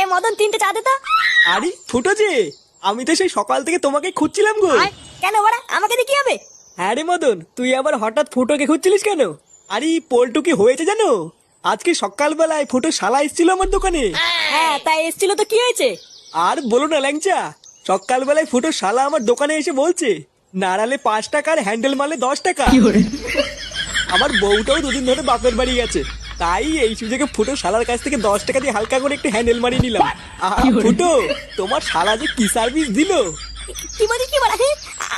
এ মদন তিনটে চা দে তো। আরে ফুটো যে আমি তো সেই সকাল থেকে তোমাকে খুঁজছিলাম গো। কেন বাড়া আমাকে দিয়ে কি হবে? হ্যাঁ রে মদন তুই আবার হঠাৎ ফুটোকে খুঁজছিলিস কেন? আরে পল্টু কি হয়েছে জানো? আজকে সকালবেলায় ফুটো শালা এসেছিল আমার দোকানে। হ্যাঁ তাই এসছিল তো কি হয়েছে? আর বলো না ল্যাংচা সকালবেলায় ফুটো শালা আমার দোকানে এসে বলছে নাড়ালে পাঁচ টাকার হ্যান্ডেল মারলে দশ টাকা। আমার বউটাও দুদিন ধরে বাপের বাড়ি গেছে। তাই এই সুযোগে ফুটো শালার কাছ থেকে দশ টাকা দিয়ে হালকা করে একটু হ্যান্ডেল মারিয়ে নিলাম। আহা, ফুটো তোমার শালা যে কি সার্ভিস দিল? কি বলছিস কি হে?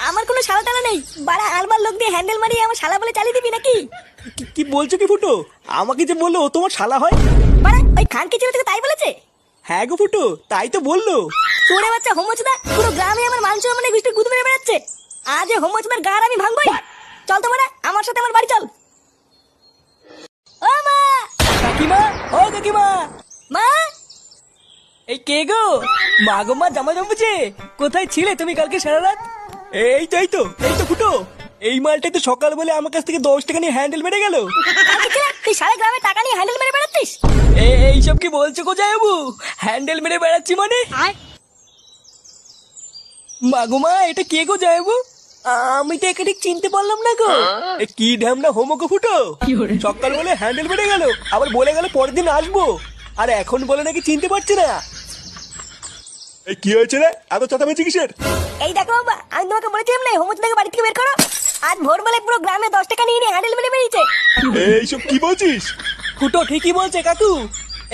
আমার কোনো শালা টালা নেই। বাড়া আলবার লোক দিয়ে হ্যান্ডেল মারিয়ে আমার শালা বলে চালিয়ে দিবি নাকি? কি- কি বলছো কি ফুটো? আমাকে যে বলল ও তোমার শালা হয়? বাড়া ওই খানকে ছেলে তোকে তাই বলেছে? হ্যাঁ গো ফুটো তাই তো বলল। তোরে বাচ্চা হোমচদা পুরো গ্রামে আমার মাংস মানে গুষ্টি গুদ মেরে বেড়াচ্ছে। আজ হোমচদার গার আমি ভাঙবই চল তো বাড়া আমার সাথে আমার বাড়ি চল ও মা কাকিমা ও কাকিমা মা এই কে গো? মা মা জামা জমেছে। কোথায় ছিলে তুমি কালকে সারা রাত? এই তো এই তো এই তো ফুটো। এই মালটাই তো সকাল বলে আমার কাছ থেকে দশ টাকা নিয়ে হ্যান্ডেল মেরে গেল। তুই সারা গ্রামে টাকা নিয়ে হ্যান্ডেল মেরে বেড়াচ্ছিস? এইসব কি বলছো কোথায় বাবু? হ্যান্ডেল মেরে বেড়াচ্ছি মানে? মাগো মা এটা কে গো যাইবু আমি তো একে ঠিক চিনতে পারলাম না গো। এ কি ঢ্যামনা হোমকো ফুটো? সকাল বলে হ্যান্ডেল মেরে গেল আবার বলে গেল পরের দিন আসব। আর এখন বলে নাকি চিনতে পারছি না। এই কি হয়েছে রে? এত চেঁচামেচি কিসের? এই দেখো বাবা আমি তোমাকে বলেছিলাম না হোমচদাকে বাড়ি থেকে বের করো। আজ ভোরবেলায় পুরো গ্রামে দশ টাকা নিয়ে নিয়ে হ্যান্ডেল মেরে বেরিয়েছে। এইসব কি বলছিস? ফুটো ঠিকই বলছে কাকু।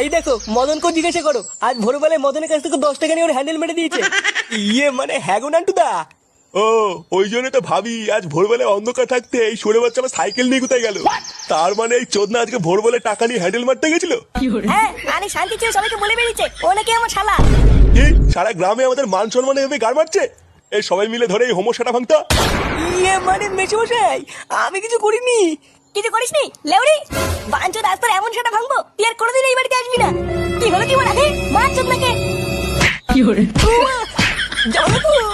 এই দেখো মদনকে জিজ্ঞাসা করো আজ ভোরবেলায় মদনের কাছ থেকে দশ টাকা নিয়ে ওর হ্যান্ডেল মেরে দিয়েছে। ইয়ে মানে হ্যাগো নান্টুদা। ও ওই জন্য তো ভাবি আজ ভোরবেলায় অন্ধকার থাকতে এই সরে বাচ্চা আমার সাইকেল নিয়ে কোথায় গেল। তার মানে এই চোদনা আজকে ভোরবেলায় টাকা নিয়ে হ্যান্ডেল মারতে গেছিল? হ্যাঁ আরে শান্তি ছিল সবাইকে বলে বেরিয়েছে। ও নাকি আমার শালা। কি? সারা গ্রামে আমাদের মান সম্মানে এভাবে গাড় মারছে? এই সবাই মিলে ধরে এই হোমোসাটা ভাঙতা। ইয়ে মানে মেশমশাই আমি কিছু করিনি। কিছু করিসনি? লেউরি বাঞ্চো রাস্তার এমন সেটা ভাঙবো? তুই আর কোনোদিন এই বাড়িতে আসবি না। কি হলো কি বলা হে বাঞ্চো নাকি কি জনপুর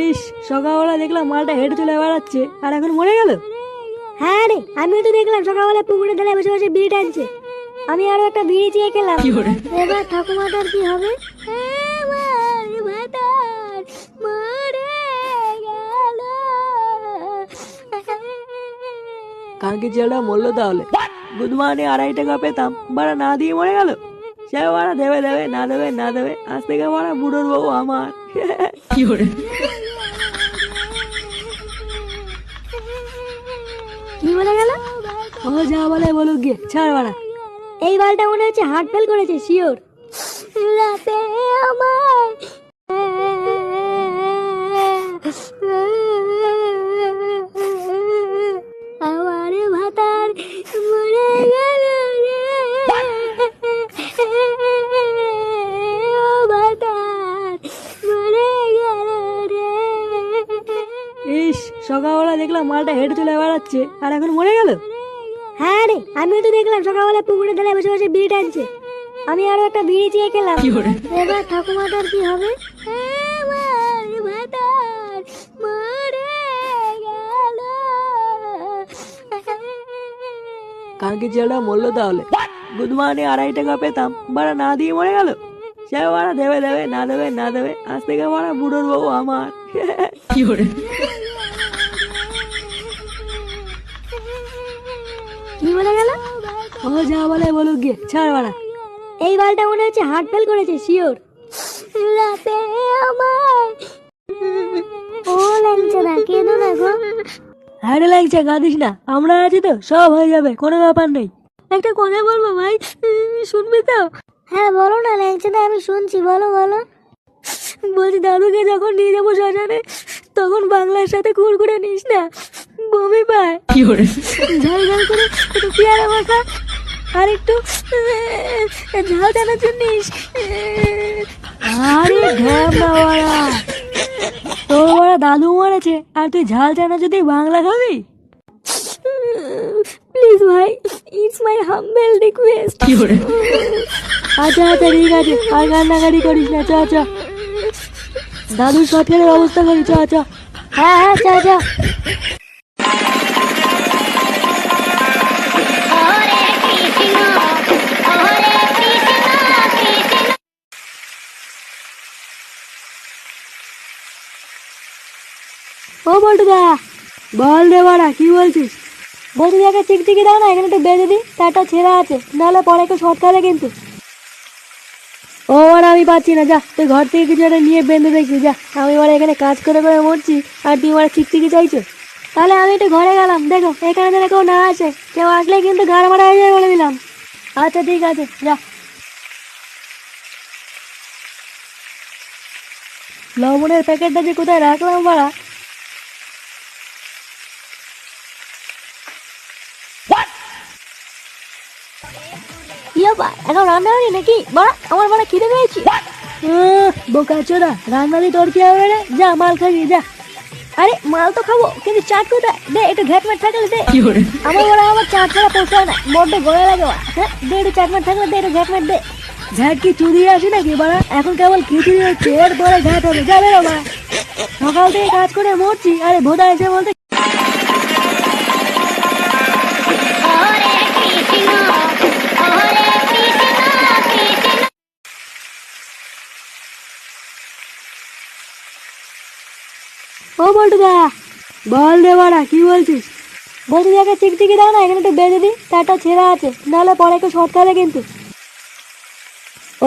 ইস সকালবেলা দেখলাম মালটা হেঁটে চলে বেড়াচ্ছে আর এখন মরে গেল? হ্যাঁ রে আমিও তো দেখলাম সকালবেলা পুকুরে ধারে বসে বসে বিড়ি টানছে। আমি আরও একটা বিড়ি চেয়ে খেলাম। এবার ঠাকুমাটার কি হবে? কালকে ছেলেটা মরলো তাহলে। গুড মর্নিং আড়াই টাকা পেতাম বাড়া না দিয়ে মরে গেল। সে বাড়া দেবে দেবে না দেবে না দেবে আজ থেকে বাড়া বুড়োর বউ আমার। কি করে কি বলে গেল? ও যা বলে বলুক গিয়ে ছাড় বাড়া এই বালটা মনে হচ্ছে হার্ট ফেল করেছে শিওর রাতে আমার ভাতার গেল রে। ভাতার গেল রে। ইস, সকালবেলা দেখলাম মালটা হেঁটে চলে বেড়াচ্ছে, আর এখন মরে গেল। হ্যাঁ রে আমিও তো দেখলাম সকালবেলা পুকুরে ধারে বসে বসে বিড়ি টানছে। আমি আরও একটা বিড়ি চেয়ে খেলাম। এবার ঠাকুমাটার কি হবে? কালকে ছেলেটা মরলো তাহলে। গুড মর্নিং আড়াই টাকা পেতাম। বাড়া না দিয়ে মরে গেল? সে বাড়া দেবে দেবে না দেবে না দেবে। আজ থেকে বাড়া বুড়োর বউ আমার। কি কি বলে গেল? ও যা বলে বলুক গিয়ে ছাড় বাড়া। এই বালটা মনে হচ্ছে হার্ট ফেল করেছে শিওর রাতে আমার ও লাগছে না কেঁদো না গো। হাড়ে লাগছে কাঁদিস না। আমরা আছি তো সব হয়ে যাবে কোনো ব্যাপার নেই। একটা কথা বলব ভাই শুনবি তো? হ্যাঁ বলো না ল্যাংচা না আমি শুনছি বলো বলো। বলছি দাদুকে যখন নিয়ে যাব শ্মশানে তখন বাংলার সাথে কুড়কুড়ে নিস না। বমি পায়। কি করে ঝাল ঝাল করে একটু পেয়ারা মাখা আর একটু ঝাল চানাচুর নিস আরে বাড়া তোর বাড়া দাদু মারেছে। আর তুই ঝাল চানাচুর দিয়ে বাংলা খাবি? প্লিজ ভাই ইটস মাই হাম্বেল রিকোয়েস্ট। আচ্ছা আচ্ছা ঠিক আছে। আর কান্নাকাটি করিস না চ চ। দাদুর সৎকারের অবস্থা করি চ চ। হ্যাঁ হ্যাঁ চ চ। ও বল্টুদা, বল রে বাড়া, কি বলছিস? বলছি একটা চিকচিকি দাও না, এখানে একটু বেঁধে দিই, তারটা ছেঁড়া আছে, নাহলে পরে একটু শর্ট খাবে কিন্তু। ও আর আমি পাচ্ছি না, যা, তুই ঘর থেকে কিছু একটা নিয়ে বেঁধে দেখবি, যা, আমি এবার এখানে কাজ করে করে মরছি, আর তুই এবার চিকচিকি চাইছো। তাহলে আমি একটু ঘরে গেলাম, দেখো, এখানে যেন কেউ না আসে, কেউ আসলে কিন্তু ঘর মারা হয়ে যাবে বলে দিলাম। আচ্ছা ঠিক আছে, যা। লবণের প্যাকেটটা যে কোথায় রাখলাম বাড়া ইয়া এখন রান্না হয়নি নাকি? বাড়া আমার বাড়া খিদে পেয়েছি। বোকা চোদা রান্না দিয়ে তোর কি হবে রে? যা মাল খাবি যা। আরে মাল তো খাব কিন্তু চাট কোথায়? দে একটু ঘ্যাট ম্যাট থাকলে দে। আমার বড় আমার চাট ছাড়া পোষায় না। বড্ড গলা লাগে হ্যাঁ দে একটু চাট ম্যাট থাকলে দে একটু ঘ্যাট ম্যাট দে। ঝ্যাট কি চুদিয়ে আসি নাকি বাড়া? এখন কেবল খিচুড়ি হচ্ছে এরপরে ঘ্যাট হবে। যা বেরো বাড়া সকাল থেকে কাজ করে মরছি। আরে ভোদা এসে বলতে বল্টুদা বল রে বাড়া, কি বলছিস? বলছি একটা চিকচিকি দাও না, এখানে একটু বেঁধে দিই, তারটা ছেঁড়া আছে, নাহলে পরে একটু শর্ট খাবে কিন্তু।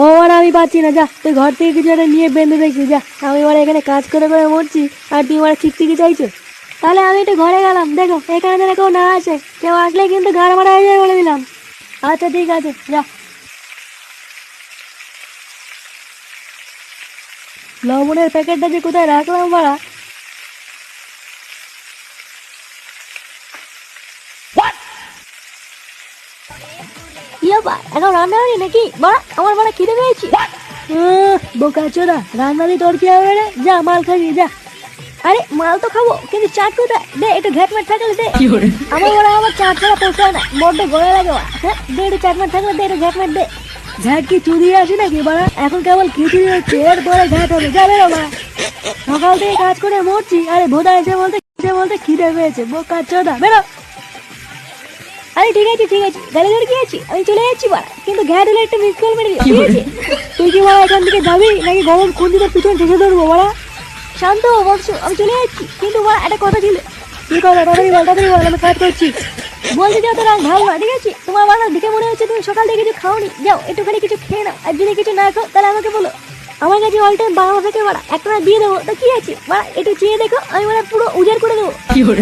ও আর আমি পাচ্ছি না, যা, তুই ঘর থেকে কিছু একটা নিয়ে বেঁধে দেখবি, যা, আমি এবার এখানে কাজ করে করে মরছি, আর তুই এবার চিকচিকি চাইছো। তাহলে আমি একটু ঘরে গেলাম, দেখো, এখানে যেন কেউ না আসে, কেউ আসলে কিন্তু ঘর মারা হয়ে যাবে বলে দিলাম। আচ্ছা ঠিক আছে, যা। লবণের প্যাকেটটা যে কোথায় রাখলাম বাড়া ইয়া বা এখন রান্না হয়নি নাকি? বাড়া আমার বাড়া খিদে পেয়েছি। বোকা চোদা রান্না দিয়ে তোর কি হবে রে? যা মাল খাবি যা। আরে মাল তো খাব কিন্তু চাট কোথায়? দে একটু ঘ্যাট ম্যাট থাকলে দে। আমার বড় আমার চাট ছাড়া পোষায় না বড্ড গলা লাগে হ্যাঁ দে একটু চাট ম্যাট থাকলে দে একটু ঘ্যাট ম্যাট দে। কি আসি নাকি বাড়া? এখন কেবল খিচুড়ি হচ্ছে এরপরে ঘ্যাট হবে যা বেরো বাড়া সকাল থেকে কাজ করে মরছি আরে ভোদা এসে বলতে বলতে খিদে পেয়েছে বোকা চোদা বেরো। আরে ঠিক আছে ঠিক আছে। গাড়ি ধরে কি আছি? আমি চলে যাচ্ছি বাড়া। কিন্তু ঘ্যাট হলে একটু মিস কল মেরে দিও ঠিক আছে? তুই কি বাড়া এখান থেকে যাবি? নাকি গরম খুঁজিতে পিছনে ঠেসে ধরবো বাড়া? শান্ত বৎস আমি চলে যাচ্ছি। কিন্তু বাড়া একটা কথা ছিল। কি কথা? তাড়াতাড়ি বল তাড়াতাড়ি বল আমি কাজ করছি। বলছি যাও তো রাগ ভালো না ঠিক আছে? তোমার বাবা দেখে মনে হচ্ছে তুমি সকাল থেকে কিছু খাওনি। যাও একটুখানি কিছু খেয়ে নাও। আর যদি কিছু না খাও তাহলে আমাকে বলো। আমার কাছে অল টাইম বাবা থেকে বাড়া একটা দিয়ে দেবো। তো কি আছে? বাড়া একটু চেয়ে দেখো। আমি মানে পুরো উজাড় করে দেবো।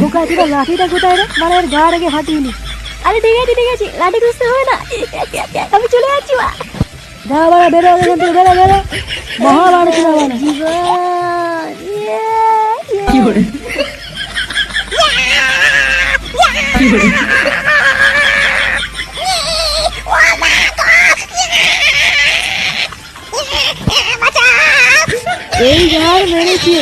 বোকা চোদা লাঠিটা কোথায় রে? মানে এর গা রেখে ফাটিয়ে নি। আরে ঠিক আছে ঠিক আছে। লাঠি খুঁজতে হবে না। আমি চলে যাচ্ছি বা যা বাড়া বেরো এখান থেকে বেরো বেরো। মহা বাড়ছে না বাড়া জীবন ইয়ে, ইয়ে। এই ঝাড় মেরেছে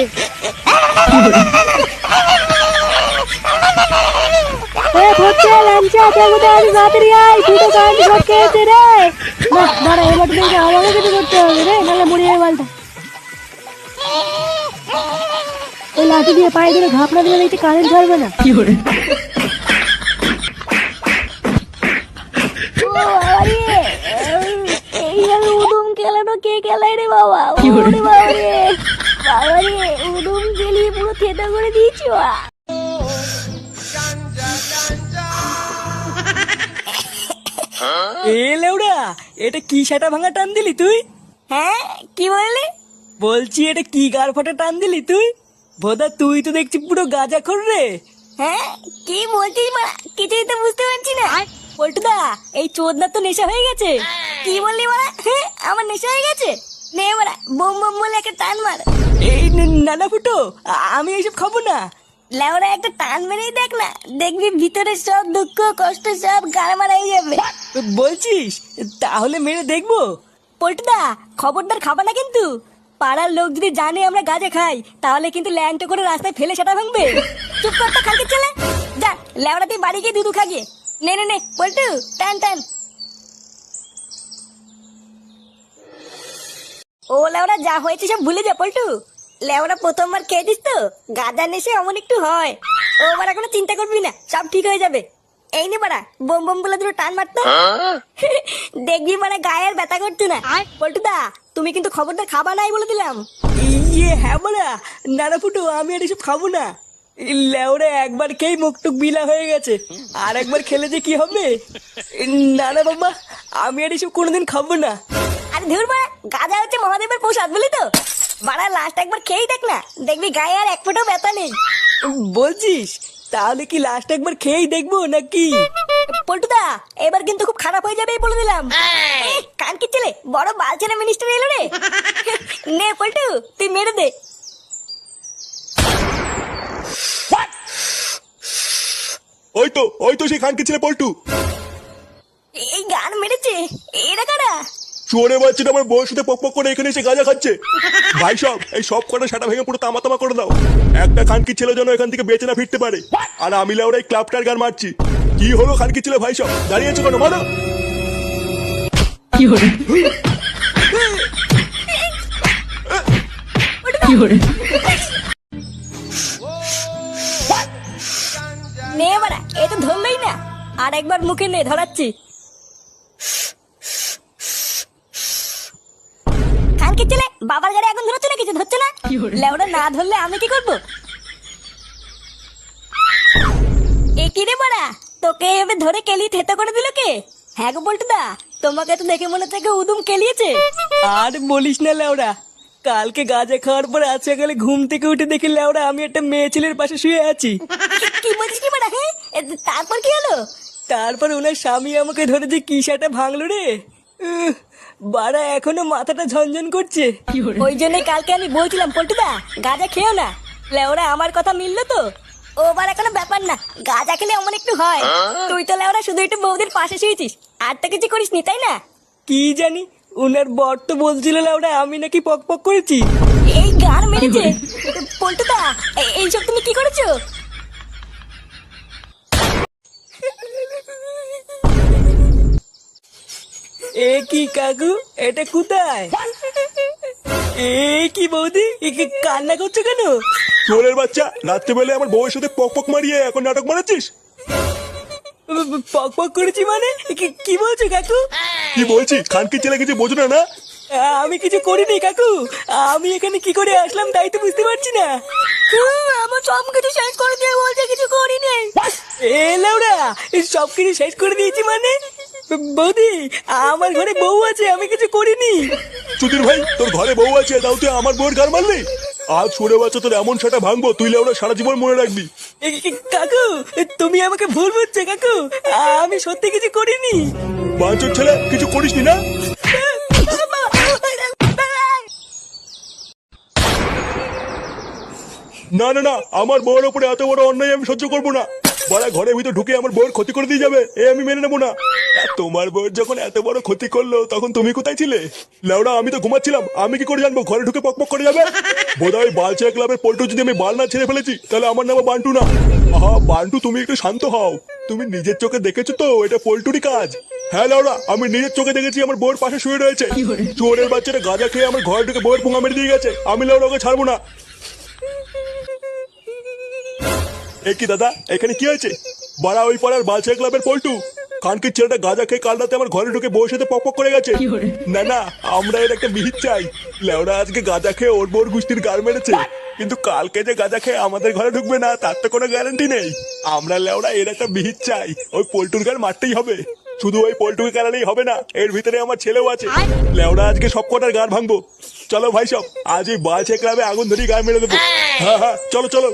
এ ফটকে লাঞ্চা কোথায় আছিস তাড়াতাড়ি আয় দুটো কারেন্ট শর্ট খেয়েছে রে। না দাঁড়া এবার থেকে আমাকে কিছু করতে হবে রে নাহলে মরে যাবে বালটা। ওই লাঠি দিয়ে পায়ে ধরে ঘাপনা দিলে দেখতে কারেন্ট ধরবে না। ও বাবা উদুম খেলানো কে খেলায় রে বাবা? ওরে বাবা রে বাবা রে উদুম খেলিয়ে পুরো থেতা করে দিয়েছি এ লেউড়া এটা কি সেটা ভাঙা টান দিলি তুই? হ্যাঁ? কি বললি? বলছি এটা কি গার ফাটা টান দিলি তুই? ভোদা তুই তো দেখছি পুরো গাজা খর রে। হ্যাঁ? কি বলছিস মা? কিছুই তো বুঝতে পারছি না। পল্টুদা এই চোদনার তো নেশা হয়ে গেছে। কি বললি মারা হ্যাঁ আমার নেশা হয়ে গেছে। নে মারা বোম বোম বলে একটা টান মার। এই ন- নানা ফুটো আমি এইসব খাব না। লেওরা একটা টান মেরেই দেখ না দেখবি ভিতরে সব দুঃখ কষ্ট সব গাড় মারাই যাবে। বলছিস? তাহলে মেরে দেখব? পল্টুদা খবরদার খাবা না কিন্তু। পাড়ার লোক যদি জানে আমরা গাঁজা খাই তাহলে কিন্তু ল্যাংটো করে রাস্তায় ফেলে সেটা ভাঙবে। চুপ কর তো খালকে চলে। যা লেওড়া তুই বাড়ি গিয়ে দুধু খাগিয়ে নে নে নে পল্টু টান টান। ও লেওরা যা হয়েছে সব ভুলে যা পল্টু। লেওরা প্রথমবার খেয়েছিস তো? গাঁজা নেশে অমন একটু হয়। ও বারা কোনো চিন্তা করবি না সব ঠিক হয়ে যাবে। এই নে বাড়া বোম বোম বলে দুটো টান মারতো। দেখবি মানে গায়ে আর ব্যথা করছে না। পল্টু দা তুমি কিন্তু খবরদার খাবা নাই বলে দিলাম। ইয়ে হ্যাঁ বলা নানা ফুটো আমি আর এসব খাব না। লেওরে একবার খেয়ে মুখটুক বিলা হয়ে গেছে। আর একবার খেলে যে কি হবে? না না বাবা আমি আর এসব কোনোদিন খাব না। আরে ধুর বাড়া গাঁজা হচ্ছে মহাদেবের প্রসাদ বুঝলি তো? বাড়া লাস্ট একবার খেয়েই দেখ না। দেখবি গায়ে আর এক ফোঁটাও ব্যথা নেই। বলছিস? তাহলে কি লাস্ট একবার খেয়েই দেখব নাকি? পল্টুদা এবার কিন্তু খুব খারাপ হয়ে যাবে বলে দিলাম। এ, কান কি ছেলে? বড় বালছেনা মিনিস্টার এলো রে। নে পল্টু তুই মেরে দে। ওই তো ওই তো সেই খানকে ছেলে পল্টু। এই গান মেরেছে। এরা কারা? চোরে বাচ্চাটা আমার বউয়ের সাথে পক পক করে এখানে এসে গাঁজা খাচ্ছে। ভাই সব এই সব কটা সাটা ভেঙে পুরো তামা তামা করে দাও। একটা খানকি ছেলে যেন এখান থেকে বেঁচে না ফিরতে পারে। আর আমি লাউরা এই ক্লাবটার গান মারছি। কি হলো খানকি ছেলে ভাই সব? দাঁড়িয়ে আছো কেন? মারো। নে বাড়া এ তো ধরলই না। আর একবার মুখে নে ধরাচ্ছি খান কি ছেলে বাবার গাড়ি এখন ধরছে না কিছু? ধরছে না? লেওটা না ধরলে আমি কি করব? এ কি রে বাড়া? তোকে এভাবে ধরে কেলি থেতো করে দিল কে? হ্যাঁ গো বলটু দা তোমাকে তো দেখে মনে থেকে উদুম কেলিয়েছে। আর বলিস না লেওরা কালকে গাঁজা খাওয়ার পর আজকে গেলে ঘুম থেকে উঠে দেখি লেওরা আমি একটা মেয়ে ছেলের পাশে শুয়ে আছি। কি- কি বলছিস কি বাড়া হ্যাঁ তারপর কি হলো? তারপর ওনার স্বামী আমাকে ধরে যে কি সেটা ভাঙলো রে। বাড়া এখনও মাথাটা ঝনঝন করছে। ওই জন্য কালকে আমি বলছিলাম পল্টুদা গাঁজা খেও না। লেওরা আমার কথা মিললো তো। ও বার কোনো ব্যাপার না গাঁজা খেলে অমন একটু হয়। তুই তো লেওরা শুধু একটু বৌদির পাশে শুয়েছিস আর তো কিছু করিস নি তাই না? কি জানি ওনার বর তো বলছিল লেওরা আমি নাকি পক পক করেছি। এই গান মেরেছে। পল্টুদা এইসব তুমি কি করেছ? এ কি কাকু? এটা কোথায়? এ কি বৌদি? এ কি কান্না করছ কেন? চোরের বাচ্চা রাত্রেবেলায় আমার বউয়ের সাথে পক পক মারিয়ে এখন নাটক মারাচ্ছিস পক পক করেছি মানে? কি- কি বলছো কাকু? কি বলছি? খানকি ছেলে কিছু বোঝো না না? আমি কিছু করিনি কাকু। আমি এখানে কি করে আসলাম তাই তো বুঝতে পারছি না। আমার সব কিছু শেষ করে দিয়ে বলছে কিছু করিনি। এ লাউরা সব কিছু শেষ করে দিয়েছি মানে? বৌদি আমার ঘরে বউ আছে আমি কিছু করিনি। সুধীর ভাই তোর ঘরে বউ আছে তাও তুই আমার বউয়ের গার মারলি? আজ সরে বাচ্চা তোর এমন সেটা ভাঙবো তুই লেওরা সারা জীবন মনে রাখবি। কাকু তুমি আমাকে ভুল বুঝছ কাকু। আমি সত্যি কিছু করিনি। বাঞ্চর ছেলে কিছু করিসনি না? না না না আমার বউয়ের উপরে এত বড় অন্যায় আমি সহ্য করব না। বড়া ঘরের ভিতর ঢুকে আমার বউয়ের ক্ষতি করে দিয়ে যাবে। এ আমি মেনে নেব না। তোমার বউয়ের যখন এত বড় ক্ষতি করল তখন তুমি কোথায় ছিলে? লাউডা আমি তো ঘুমাচ্ছিলাম। আমি কি করে জানব ঘরে ঢুকে পকপক করে যাবে? বোধহয় ওই বালচিয়া ক্লাবের পল্টু যদি আমি বাল না ছেড়ে ফেলেছি তাহলে আমার নাম বান্টু না। আহা বান্টু তুমি একটু শান্ত হও। তুমি নিজের চোখে দেখেছ তো? এটা পল্টুরই কাজ। হ্যাঁ লাউডা আমি নিজের চোখে দেখেছি আমার বউয়ের পাশে শুয়ে রয়েছে। চোরের বাচ্চাটা গাঁজা খেয়ে আমার ঘরে ঢুকে বউয়ের পুঙা মেরে দিয়ে গেছে। আমি লাউডা ওকে ছাড়বো না। এ কি দাদা এখানে কি হয়েছে? বাড়া ওই পাড়ার বালচা ক্লাবের পল্টু। কানকির ছেলেটা গাঁজা খেয়ে কাল রাতে আমার ঘরে ঢুকে বউর সাথে পক করে গেছে। না না আমরা এর একটা মিহিত চাই। লেওরা আজকে গাঁজা খেয়ে ওর বোর গুষ্টির গাল মেরেছে। কিন্তু কালকে যে গাঁজা খেয়ে আমাদের ঘরে ঢুকবে না তার তো কোনো গ্যারান্টি নেই। আমরা লেওরা এর একটা মিহিত চাই। ওই পল্টুর গাল মারতেই হবে। শুধু ওই পল্টুকে কারণেই হবে না এর ভিতরে আমার ছেলেও আছে। লেওরা আজকে সব কটার গান ভাঙবো। চলো ভাই সব আজ এই বালচা ক্লাবে আগুন ধরি গায়ে মেরে দেবো। হ্যাঁ হ্যাঁ চলো চলো।